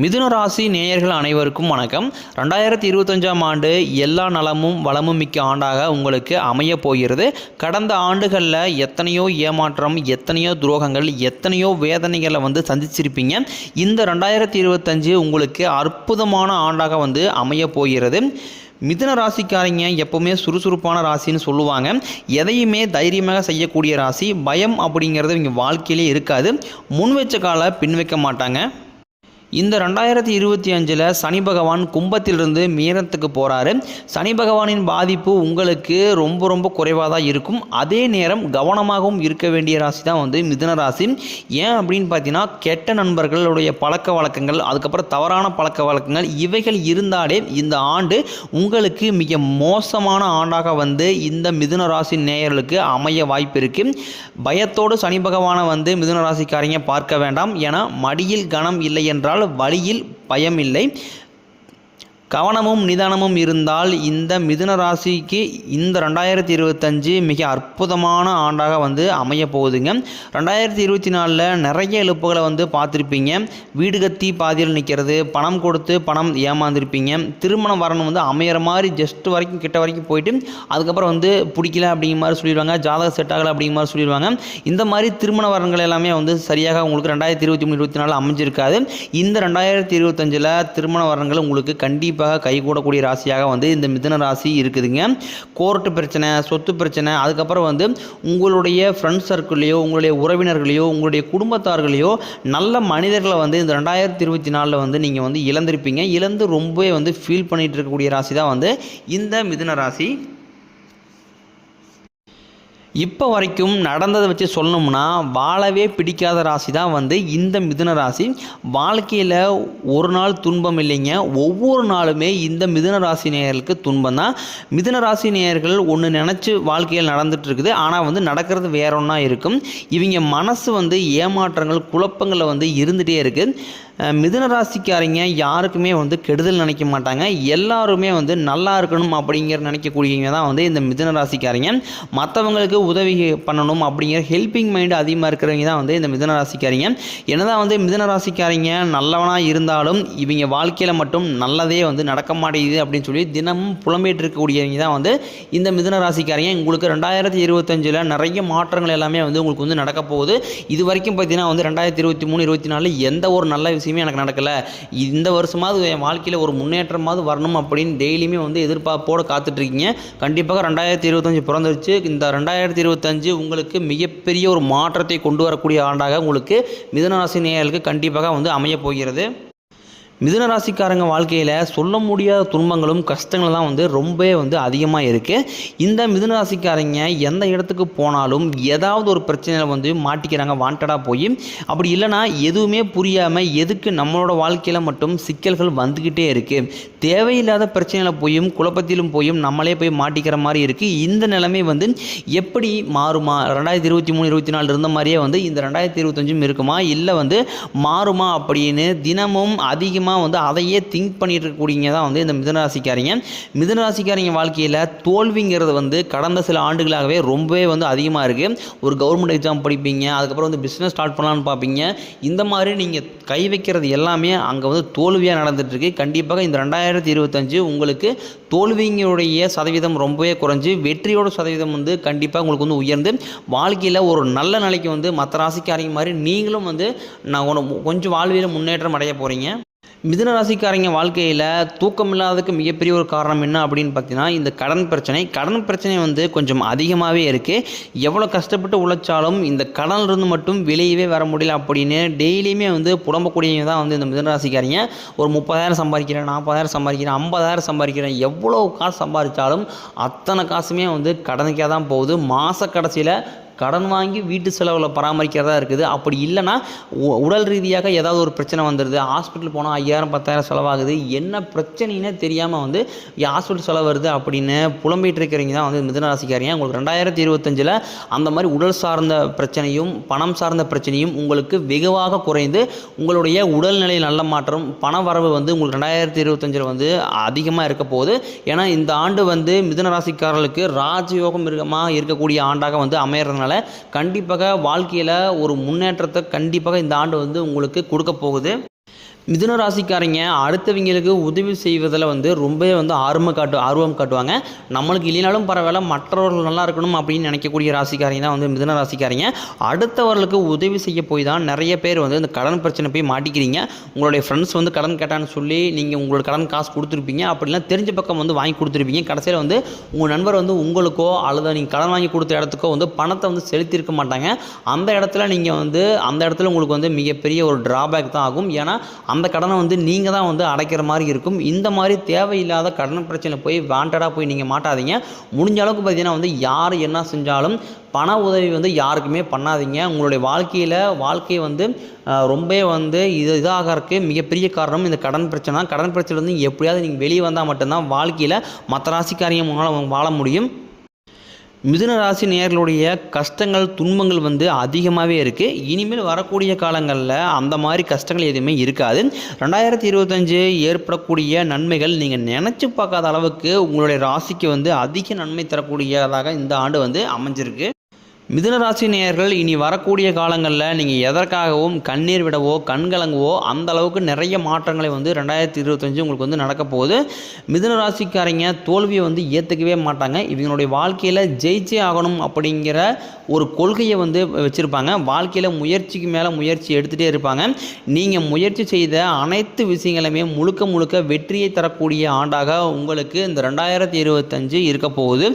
மிதுன ராசி நேயர்கள் அனைவருக்கும் வணக்கம். ரெண்டாயிரத்தி இருபத்தஞ்சாம் ஆண்டு எல்லா நலமும் வளமும் மிக்க ஆண்டாக உங்களுக்கு அமைய போகிறது. கடந்த ஆண்டுகளில் எத்தனையோ ஏமாற்றம் எத்தனையோ துரோகங்கள் எத்தனையோ வேதனைகளை வந்து சந்திச்சிருப்பீங்க. இந்த ரெண்டாயிரத்தி இருபத்தஞ்சு உங்களுக்கு அற்புதமான ஆண்டாக வந்து அமைய போகிறது. மிதுன ராசிக்காரங்க எப்பவுமே சுறுசுறுப்பான ராசின்னு சொல்லுவாங்க. எதையுமே தைரியமாக செய்யக்கூடிய ராசி. பயம் அப்படிங்கிறது இவங்க வாழ்க்கையிலே இருக்காது. முன் வச்ச காலை பின் வைக்க மாட்டாங்க. இந்த ரெண்டாயிரத்தி இருபத்தி அஞ்சில் சனி பகவான் கும்பத்திலிருந்து மீனத்துக்கு போகிறாரு சனி பகவானின் பாதிப்பு உங்களுக்கு ரொம்ப ரொம்ப குறைவாக தான் இருக்கும். அதே நேரம் கவனமாகவும் இருக்க வேண்டிய ராசி தான் வந்து மிதுன ராசி. ஏன் அப்படின்னு பார்த்தீங்கன்னா கெட்ட நண்பர்களுடைய பழக்க வழக்கங்கள் அதுக்கப்புறம் தவறான பழக்க வழக்கங்கள் இவைகள் இருந்தாலே இந்த ஆண்டு உங்களுக்கு மிக மோசமான ஆண்டாக வந்து இந்த மிதுன ராசி நேயர்களுக்கு அமைய வாய்ப்பு இருக்குது பயத்தோடு சனி பகவானை வந்து மிதுன ராசிக்காரங்க பார்க்க வேண்டாம். ஏன்னா மடியில் கனம் இல்லை என்றால் வழியில் பயம் இல்லை கவனமும் நிதானமும் இருந்தால் இந்த மிதுன ராசிக்கு இந்த ரெண்டாயிரத்தி இருபத்தஞ்சு மிக அற்புதமான ஆண்டாக வந்து அமைய போகுதுங்க. ரெண்டாயிரத்தி இருபத்தி நாலில் நிறைய இழப்புகளை வந்து பார்த்துருப்பீங்க. வீடு கத்தி பாதியில் நிற்கிறது பணம் கொடுத்து பணம் ஏமாந்துருப்பீங்க. திருமணம் வரணும் வந்து அமையிற மாதிரி ஜஸ்ட் வரைக்கும் கிட்ட வரைக்கும் போயிட்டு அதுக்கப்புறம் வந்து பிடிக்கல அப்படிங்கிற மாதிரி சொல்லிடுவாங்க. ஜாதக செட் ஆகலை அப்படிங்கிற மாதிரி சொல்லிடுவாங்க. இந்த மாதிரி திருமண வரங்கள் எல்லாமே வந்து சரியாக உங்களுக்கு ரெண்டாயிரத்தி இருபத்தி மூணு இருபத்தி நாலு அமைஞ்சிருக்காது. இந்த ரெண்டாயிரத்தி இருபத்தஞ்சில் திருமண வரங்கள் உங்களுக்கு கண்டிப்பாக கைகூடக்கூடிய ராசியாக வந்து இந்த மிதுன ராசி இருக்குதுங்க. கோர்ட்டு பிரச்சனை சொத்து பிரச்சனை அதுக்கப்புறம் வந்து உங்களுடைய ஃப்ரெண்ட்ஸ் சர்க்கிள்லையோ உங்களுடைய உறவினர்களையோ உங்களுடைய குடும்பத்தார்களையோ நல்ல மனிதர்களை வந்து இந்த ரெண்டாயிரத்தி இருபத்தி நாலில் வந்து நீங்கள் வந்து இழந்திருப்பீங்க. இழந்து ரொம்பவே வந்து ஃபீல் பண்ணிகிட்டு இருக்கக்கூடிய ராசி தான் வந்து இந்த மிதுன ராசி. இப்போ வரைக்கும் நடந்ததை வச்சு சொல்லணும்னா வாழவே பிடிக்காத ராசி தான் வந்து இந்த மிதுன ராசி. வாழ்க்கையில் ஒரு நாள் துன்பம் இல்லைங்க. ஒவ்வொரு நாளுமே இந்த மிதுன ராசி நேயர்களுக்கு துன்பம் தான் மிதுன ராசி நேயர்கள் ஒன்று நினச்சி வாழ்க்கையில் நடந்துட்டு இருக்குது ஆனால் வந்து நடக்கிறது வேற ஒன்றா இருக்கும். இவங்க மனசு வந்து ஏமாற்றங்கள் குழப்பங்களில் வந்து இருந்துகிட்டே இருக்குது மிதுன ராசிக்காரங்க யாருக்குமே வந்து கெடுதல் நினைக்க மாட்டாங்க. எல்லாருமே வந்து நல்லா இருக்கணும் அப்படிங்கிற நினைக்கக்கூடியவங்க தான் வந்து இந்த மிதுன ராசிக்காரங்க. மற்றவங்களுக்கு உதவி பண்ணணும் அப்படிங்கிற ஹெல்பிங் மைண்டு அதிகமாக இருக்கிறவங்க தான் வந்து இந்த மிதுன ராசிக்காரங்க. என்னதான் வந்து மிதன ராசிக்காரங்க நல்லவனாக இருந்தாலும் இவங்க வாழ்க்கையில் மட்டும் நல்லதே வந்து நடக்க மாட்டேங்குது அப்படின்னு சொல்லி தினமும் புலம்பிட்டு இருக்கக்கூடியவங்க தான் வந்து இந்த மிதன ராசிக்காரங்க. உங்களுக்கு ரெண்டாயிரத்தி இருபத்தஞ்சில் நிறைய மாற்றங்கள் எல்லாமே வந்து உங்களுக்கு வந்து நடக்க போகுது. இது வரைக்கும் பார்த்தீங்கன்னா வந்து ரெண்டாயிரத்தி இருபத்தி மூணு இருபத்தி நாலு எந்த ஒரு நல்ல விஷயமே எனக்கு நடக்கலை. இந்த வருஷமாவது என் வாழ்க்கையில் ஒரு முன்னேற்றமாவது வரணும் அப்படின்னு டெய்லியுமே வந்து எதிர்பார்ப்போடு காத்துட்ருக்கீங்க கண்டிப்பாக ரெண்டாயிரத்தி இருபத்தஞ்சு பிறந்துருச்சு. இந்த ரெண்டாயிரத்தி இருபத்தஞ்சு உங்களுக்கு மிகப்பெரிய ஒரு மாற்றத்தை கொண்டு வரக்கூடிய ஆண்டாக உங்களுக்கு மிதனராசி நேயர்களுக்கு கண்டிப்பாக வந்து அமையப் போகிறது. மிதுன ராசிக்காரங்க வாழ்க்கையில் சொல்ல முடியாத துன்பங்களும் கஷ்டங்களும் தான் வந்து ரொம்பவே வந்து அதிகமாக இருக்குது இந்த மிதுன ராசிக்காரங்க எந்த இடத்துக்கு போனாலும் ஏதாவது ஒரு பிரச்சனையில் வந்து மாட்டிக்கிறாங்க வாண்டடாக போய் அப்படி இல்லைன்னா எதுவுமே புரியாமல் எதுக்கு நம்மளோட வாழ்க்கையில் மட்டும் சிக்கல்கள் வந்துக்கிட்டே இருக்குது தேவையில்லாத பிரச்சனையில் போயும் குழப்பத்திலும் போயும் நம்மளே போய் மாட்டிக்கிற மாதிரி இருக்குது இந்த நிலைமை வந்து எப்படி மாறுமா? ரெண்டாயிரத்தி இருபத்தி மூணு இருபத்தி நாலு இருந்த மாதிரியே வந்து இந்த ரெண்டாயிரத்தி இருபத்தஞ்சும் இருக்குமா? இல்லை வந்து மாறுமா அப்படின்னு தினமும் அதிகமாக வந்து அதையே திங்க் பண்ணிட்டு இருக்கக்கூடியங்க தான் வந்து இந்த மிதனராசிக்காரங்க. மிதனராசிக்காரங்க வாழ்க்கையில் தோல்விங்கிறது வந்து கடந்த சில ஆண்டுகளாகவே ரொம்பவே வந்து அதிகமாக இருக்குது ஒரு கவர்மெண்ட் எக்ஸாம் படிப்பீங்க அதுக்கப்புறம் வந்து பிஸ்னஸ் ஸ்டார்ட் பண்ணலான்னு பார்ப்பீங்க. இந்த மாதிரி நீங்கள் கை வைக்கிறது எல்லாமே அங்கே வந்து தோல்வியாக நடந்துட்டுருக்கு. கண்டிப்பாக இந்த ரெண்டாயிரத்தி இருபத்தஞ்சு உங்களுக்கு தோல்விங்களுடைய சதவீதம் ரொம்பவே குறைஞ்சு வெற்றியோட சதவீதம் வந்து கண்டிப்பாக உங்களுக்கு வந்து உயர்ந்து வாழ்க்கையில் ஒரு நல்ல நிலைக்கு வந்து மற்ற ராசிக்காரங்க மாதிரி நீங்களும் வந்து நான் கொஞ்சம் வாழ்வியில் முன்னேற்றம் அடைய போகிறீங்க மிதுன ராசிக்காரங்க வாழ்க்கையில் தூக்கம் இல்லாததுக்கு மிகப்பெரிய ஒரு காரணம் என்ன அப்படின்னு பார்த்தீங்கன்னா இந்த கடன் பிரச்சனை. கடன் பிரச்சனை வந்து கொஞ்சம் அதிகமாகவே இருக்குது எவ்வளோ கஷ்டப்பட்டு உழைச்சாலும் இந்த கடனிலிருந்து மட்டும் வெளியவே வர முடியல அப்படின்னு டெய்லியுமே வந்து புலம்பக்கூடியவங்க தான் வந்து இந்த மிதுன ராசிக்காரங்க. ஒரு முப்பதாயிரம் சம்பாதிக்கிறேன் நாற்பதாயிரம் சம்பாதிக்கிறேன் ஐம்பதாயிரம் சம்பாதிக்கிறேன் எவ்வளோ காசு சம்பாதிச்சாலும் அத்தனை காசுமே வந்து கடனுக்கே தான் போகுது. மாத கடைசியில் கடன் வாங்கி வீட்டு செலவில் பராமரிக்கிறதா இருக்குது. அப்படி இல்லைன்னா உ- உடல் ரீதியாக ஏதாவது ஒரு பிரச்சனை வந்துடுது ஹாஸ்பிட்டல் போனால் ஐயாயிரம் பத்தாயிரம் செலவாகுது. என்ன பிரச்சனைனே தெரியாமல் வந்து ஹாஸ்பிட்டல் செலவு வருது அப்படின்னு புலம்பிட்டு இருக்கிறவங்க தான் வந்து மிதுன உங்களுக்கு ரெண்டாயிரத்தி இருபத்தஞ்சில் அந்த மாதிரி உடல் சார்ந்த பிரச்சனையும் பணம் சார்ந்த பிரச்சனையும் உங்களுக்கு வெகுவாக குறைந்து உங்களுடைய உடல்நிலை நல்ல மாற்றம் பண வரவு வந்து உங்களுக்கு ரெண்டாயிரத்தி இருபத்தஞ்சில் வந்து அதிகமாக இருக்க போகுது. ஏன்னா இந்த ஆண்டு வந்து மிதனராசிக்காரர்களுக்கு ராஜயோகம் மிருகமாக இருக்கக்கூடிய ஆண்டாக வந்து அமையறதுனால கண்டிப்பாக வாழ்க்கையில் ஒரு முன்னேற்றத்தை கண்டிப்பாக இந்த ஆண்டு வந்து உங்களுக்கு கொடுக்க போகுது. மிதுன ராசிக்காரங்க அடுத்தவங்களுக்கு உதவி செய்வதில் வந்து ரொம்பவே வந்து ஆர்வம் காட்டு ஆர்வம் காட்டுவாங்க. நம்மளுக்கு இல்லைனாலும் பரவாயில்ல மற்றவர்கள் நல்லா இருக்கணும் அப்படின்னு நினைக்கக்கூடிய ராசிக்காரங்க தான் வந்து மிதுன ராசிக்காரங்க. அடுத்தவர்களுக்கு உதவி செய்ய போய் தான் நிறைய பேர் வந்து இந்த கடன் பிரச்சனை போய் மாட்டிக்கிறீங்க. உங்களுடைய ஃப்ரெண்ட்ஸ் வந்து கடன் கேட்டான்னு சொல்லி நீங்கள் உங்களோட கடன் காசு கொடுத்துருப்பீங்க. அப்படிலாம் தெரிஞ்ச பக்கம் வந்து வாங்கி கொடுத்துருப்பீங்க. கடைசியில் வந்து உங்கள் நண்பர் வந்து உங்களுக்கோ அல்லது நீங்கள் கடன் வாங்கி கொடுத்த இடத்துக்கோ வந்து பணத்தை வந்து செலுத்தியிருக்க மாட்டாங்க. அந்த இடத்துல நீங்கள் வந்து அந்த இடத்துல உங்களுக்கு வந்து மிகப்பெரிய ஒரு டிராபேக் தான் ஆகும். ஏன்னா அந்த கடனை வந்து நீங்கள் தான் வந்து அடைக்கிற மாதிரி இருக்கும். இந்த மாதிரி தேவையில்லாத கடன் பிரச்சனை போய் வாண்டடாக போய் நீங்கள் மாட்டாதீங்க. முடிஞ்ச அளவுக்கு பார்த்தீங்கன்னா வந்து யார் என்ன செஞ்சாலும் பண உதவி வந்து யாருக்குமே பண்ணாதீங்க. உங்களுடைய வாழ்க்கையில் வாழ்க்கையை வந்து ரொம்ப ரொம்பவே வந்து இது இதாகிறதுக்கு மிகப்பெரிய காரணம் இந்த கடன் பிரச்சனை தான். கடன் வந்து எப்படியாவது நீங்கள் வெளியே வந்தால் மட்டும்தான் வாழ்க்கையில் மற்ற ராசிக்காரியம் உங்களால் வாழ முடியும். மிதுன ராசி நேர்களுடைய கஷ்டங்கள் துன்பங்கள் வந்து அதிகமாகவே இருக்குது இனிமேல் வரக்கூடிய காலங்களில் அந்த மாதிரி கஷ்டங்கள் எதுவுமே இருக்காது. ரெண்டாயிரத்தி இருபத்தஞ்சு ஏற்படக்கூடிய நன்மைகள் நீங்கள் நினச்சி பார்க்காத அளவுக்கு உங்களுடைய ராசிக்கு வந்து அதிக நன்மை தரக்கூடியதாக இந்த ஆண்டு வந்து அமைஞ்சிருக்கு. மிதுனராசி நேயர்கள் இனி வரக்கூடிய காலங்களில் நீங்கள் எதற்காகவும் கண்ணீர் விடவோ கண்கலங்கவோ அந்த அளவுக்கு நிறைய மாற்றங்களை வந்து ரெண்டாயிரத்தி இருபத்தஞ்சு உங்களுக்கு வந்து நடக்க போகுது. மிதுன ராசிக்காரங்க தோல்வியை வந்து ஏற்றுக்கவே மாட்டாங்க. இவங்களுடைய வாழ்க்கையில் ஜெயிச்சே ஆகணும் அப்படிங்கிற ஒரு கொள்கையை வந்து வச்சுருப்பாங்க. வாழ்க்கையில் முயற்சிக்கு மேலே முயற்சி எடுத்துகிட்டே இருப்பாங்க. நீங்கள் முயற்சி செய்த அனைத்து விஷயங்களுமே முழுக்க முழுக்க வெற்றியை தரக்கூடிய ஆண்டாக உங்களுக்கு இந்த ரெண்டாயிரத்தி இருபத்தஞ்சு இருக்க போகுது.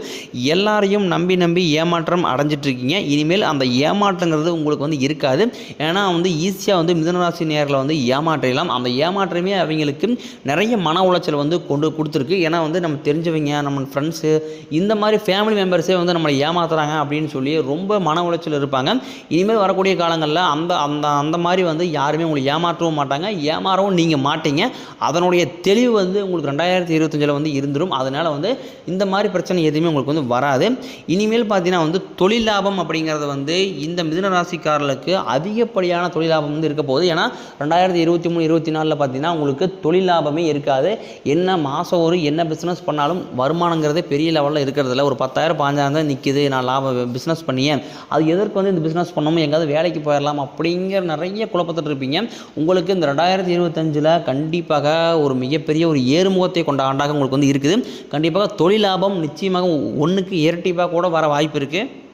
எல்லாரையும் நம்பி நம்பி ஏமாற்றம் அடைஞ்சிட்டு இருக்கீங்க இனிமேல் அந்த ஏமாற்றங்கிறது உங்களுக்கு வந்து இருக்காது. ஏன்னா வந்து ஈஸியாக வந்து மிதனராசி நேரில் வந்து ஏமாற்றிடலாம். அந்த ஏமாற்றமே அவங்களுக்கு நிறைய மன உளைச்சல் வந்து கொண்டு கொடுத்துருக்கு. ஏன்னா வந்து நம்ம தெரிஞ்சவங்க நம்ம ஃப்ரெண்ட்ஸு இந்த மாதிரி ஃபேமிலி மெம்பர்ஸே வந்து நம்மளை ஏமாத்துறாங்க அப்படின்னு சொல்லி ரொம்ப மன உளைச்சல் இருப்பாங்க. இனிமேல் வரக்கூடிய காலங்களில் அந்த அந்த அந்த மாதிரி வந்து யாருமே உங்களை ஏமாற்றவும் மாட்டாங்க. ஏமாறவும் நீங்கள் மாட்டீங்க. அதனுடைய தெளிவு வந்து உங்களுக்கு ரெண்டாயிரத்தி இருபத்தஞ்சில் வந்து இருந்துடும் அதனால் வந்து இந்த மாதிரி பிரச்சனை எதுவுமே உங்களுக்கு வந்து வராது. இனிமேல் பார்த்தீங்கன்னா வந்து தொழில் லாபம் அப்படிங்கிறது வந்து இந்த மிதுன ராசிக்காரர்களுக்கு அதிகப்படியான தொழில் லாபம் வந்து இருக்க போகுது. ஏன்னா ரெண்டாயிரத்தி இருபத்தி மூணு இருபத்தி நாலில் பார்த்தீங்கன்னா உங்களுக்கு தொழில் லாபமே இருக்காது. என்ன மாதம் ஒரு என்ன பிஸ்னஸ் பண்ணாலும் வருமானங்கிறதே பெரிய லெவலில் இருக்கிறதில்ல ஒரு பத்தாயிரம் பாஞ்சாயிரம் தான் நிற்கிது நான் லாபம் பிஸ்னஸ் பண்ணியேன் அது எதற்கு வந்து இந்த பிஸ்னஸ் பண்ணணும்? எங்கேயாவது வேலைக்கு போயிடலாம் அப்படிங்கிற நிறைய குழப்பத்தில் இருப்பீங்க. உங்களுக்கு இந்த ரெண்டாயிரத்தி இருபத்தஞ்சில் கண்டிப்பாக ஒரு மிகப்பெரிய ஒரு ஏறுமுகத்தை கொண்ட ஆண்டாக உங்களுக்கு வந்து இருக்குது. கண்டிப்பாக தொழில் லாபம் நிச்சயமாக ஒன்றுக்கு இரட்டிப்பாக கூட வர வாய்ப்பு இருக்குது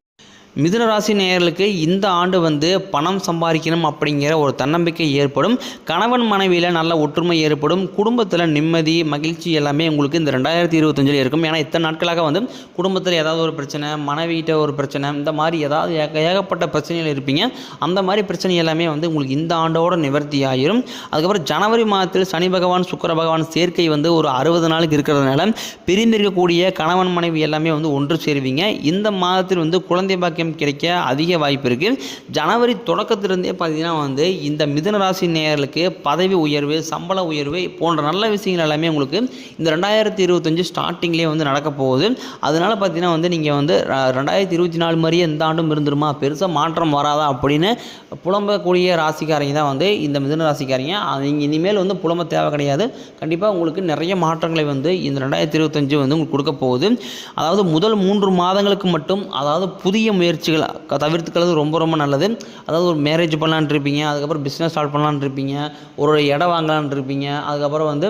மிதுன ராசி நேயர்களுக்கு இந்த ஆண்டு வந்து பணம் சம்பாதிக்கணும் அப்படிங்கிற ஒரு தன்னம்பிக்கை ஏற்படும். கணவன் மனைவியில் நல்ல ஒற்றுமை ஏற்படும். குடும்பத்தில் நிம்மதி மகிழ்ச்சி எல்லாமே உங்களுக்கு இந்த ரெண்டாயிரத்தி இருபத்தஞ்சில் இருக்கும். ஏன்னா இத்தனை நாட்களாக வந்து குடும்பத்தில் ஏதாவது ஒரு பிரச்சனை மனைவிகிட்ட ஒரு பிரச்சனை இந்த மாதிரி ஏதாவது ஏகப்பட்ட பிரச்சனைகள் இருப்பீங்க. அந்த மாதிரி பிரச்சனை எல்லாமே வந்து உங்களுக்கு இந்த ஆண்டோட நிவர்த்தி ஆயிரும். அதுக்கப்புறம் ஜனவரி மாதத்தில் சனி பகவான் சுக்கர பகவான் சேர்க்கை வந்து ஒரு அறுபது நாளுக்கு இருக்கிறதுனால பிரிந்திருக்கக்கூடிய கணவன் மனைவி எல்லாமே வந்து ஒன்று சேருவீங்க. இந்த மாதத்தில் வந்து குழந்தை பாக்கியம் கிடைக்க அதிக வாய்ப்பு இருக்குது ஜனவரி தொடக்கத்திலிருந்தே பார்த்தீங்கன்னா வந்து இந்த மிதன ராசி நேயர்களுக்கு பதவி உயர்வு சம்பள உயர்வு போன்ற நல்ல விஷயங்கள் எல்லாமே உங்களுக்கு இந்த ரெண்டாயிரத்தி இருபத்தஞ்சு ஸ்டார்டிங்லேயே வந்து நடக்க போகுது. அதனால பார்த்தீங்கன்னா வந்து நீங்கள் வந்து ரெண்டாயிரத்தி இருபத்தி நாலு மாதிரியே இந்த ஆண்டும் இருந்துருமா? பெருசாக மாற்றம் வராதா அப்படின்னு புலம்பக்கூடிய ராசிக்காரங்க தான் வந்து இந்த மிதன ராசிக்காரங்க. நீங்கள் இனிமேல் வந்து புலம்ப தேவை கிடையாது. கண்டிப்பாக உங்களுக்கு நிறைய மாற்றங்களை வந்து இந்த ரெண்டாயிரத்தி இருபத்தஞ்சு வந்து உங்களுக்கு கொடுக்க போகுது. அதாவது முதல் மூன்று மாதங்களுக்கு மட்டும் அதாவது புதிய முயற்சிகள் தவிர்த்துக்கிறது ரொம்ப ரொம்ப நல்லது. அதாவது ஒரு மேரேஜ் பண்ணலான்னு இருப்பீங்க அதுக்கப்புறம் பிஸ்னஸ் ஸ்டார்ட் பண்ணலான்னு இருப்பீங்க ஒரு இடம் வாங்கலான்னு இருப்பீங்க அதுக்கப்புறம் வந்து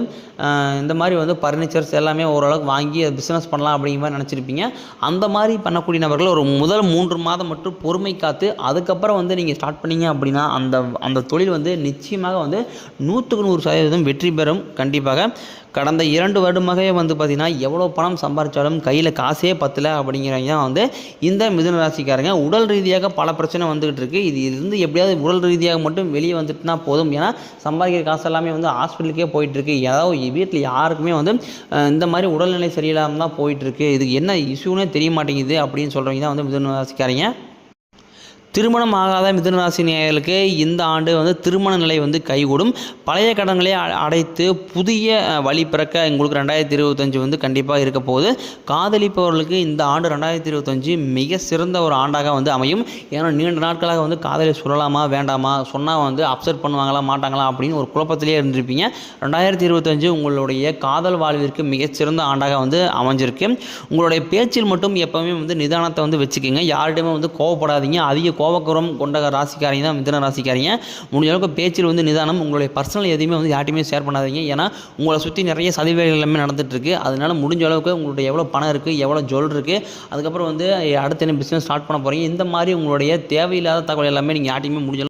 இந்த மாதிரி வந்து ஃபர்னிச்சர்ஸ் எல்லாமே ஓரளவுக்கு வாங்கி பிஸ்னஸ் பண்ணலாம் அப்படிங்கிற மாதிரி நினச்சிருப்பீங்க. அந்த மாதிரி பண்ணக்கூடிய நபர்கள் ஒரு முதல் மூன்று மாதம் மட்டும் பொறுமை காத்து அதுக்கப்புறம் வந்து நீங்கள் ஸ்டார்ட் பண்ணீங்க அப்படின்னா அந்த அந்த தொழில் வந்து நிச்சயமாக வந்து நூற்றுக்கு நூறு சதவீதம் வெற்றி பெறும். கண்டிப்பாக கடந்த இரண்டு வருடமாகவே வந்து பார்த்திங்கன்னா எவ்வளோ பணம் சம்பாரித்தாலும் கையில் காசே பத்தல அப்படிங்கிறவங்க தான் வந்து இந்த மிதுன ராசிக்காரங்க. உடல் ரீதியாக பல பிரச்சனை வந்துகிட்டு இருக்கு. இது இருந்து எப்படியாவது உடல் ரீதியாக மட்டும் வெளியே வந்துட்டுனா போதும். ஏன்னா சம்பாதிக்கிற காசு எல்லாமே வந்து ஹாஸ்பிட்டலுக்கே போயிட்டுருக்கு ஏதாவது வீட்டில் யாருக்குமே வந்து இந்த மாதிரி உடல்நிலை சரியில்லாமல் தான் போயிட்டுருக்கு இதுக்கு என்ன இஷ்யூனே தெரிய மாட்டேங்குது அப்படின்னு சொல்கிறவங்க தான் வந்து மிதுன ராசிக்காரங்க. திருமணம் ஆகாத மிதுன ராசி நேயர்களுக்கு இந்த ஆண்டு வந்து திருமண நிலை வந்து கைகூடும். பழைய கடன்களை அ- அடைத்து புதிய வழி பிறக்க உங்களுக்கு ரெண்டாயிரத்தி இருபத்தஞ்சு வந்து கண்டிப்பாக இருக்க போகுது. காதலிப்பவர்களுக்கு இந்த ஆண்டு ரெண்டாயிரத்தி இருபத்தஞ்சு மிக சிறந்த ஒரு ஆண்டாக வந்து அமையும். ஏன்னா நீண்ட நாட்களாக வந்து காதலை சொல்லலாமா வேண்டாமா சொன்னால் வந்து அப்செட் பண்ணுவாங்களா மாட்டாங்களா அப்படின்னு ஒரு குழப்பத்திலே இருந்திருப்பீங்க. ரெண்டாயிரத்தி இருபத்தஞ்சு உங்களுடைய காதல் வாழ்விற்கு மிகச்சிறந்த ஆண்டாக வந்து அமைஞ்சிருக்கு. உங்களுடைய பேச்சில் மட்டும் எப்போவுமே வந்து நிதானத்தை வந்து வச்சுக்கோங்க. யார்கிட்டையுமே வந்து கோவப்படாதீங்க. அதிக கோபக்குரம் கொண்ட ராசிக்காரங்க தான் மிதன ராசிக்காரங்க. முடிஞ்ச அளவுக்கு பேச்சில் வந்து நிதானம் உங்களுடைய பர்சனல் எதுவுமே வந்து யார்ட்டையுமே ஷேர் பண்ணாதீங்க. ஏன்னா உங்களை சுற்றி நிறைய சதிவேகள் எல்லாமே நடந்துட்டு இருக்கு அதனால முடிஞ்ச அளவுக்கு உங்களுடைய எவ்வளோ பணம் இருக்குது எவ்வளோ ஜுவல் இருக்குது அதுக்கப்புறம் வந்து அடுத்து என்ன பிஸ்னஸ் ஸ்டார்ட் பண்ண போகிறீங்க இந்த மாதிரி உங்களுடைய தேவையில்லாத தகவல் எல்லாமே நீங்கள் யார்ட்டையுமே முடிஞ்ச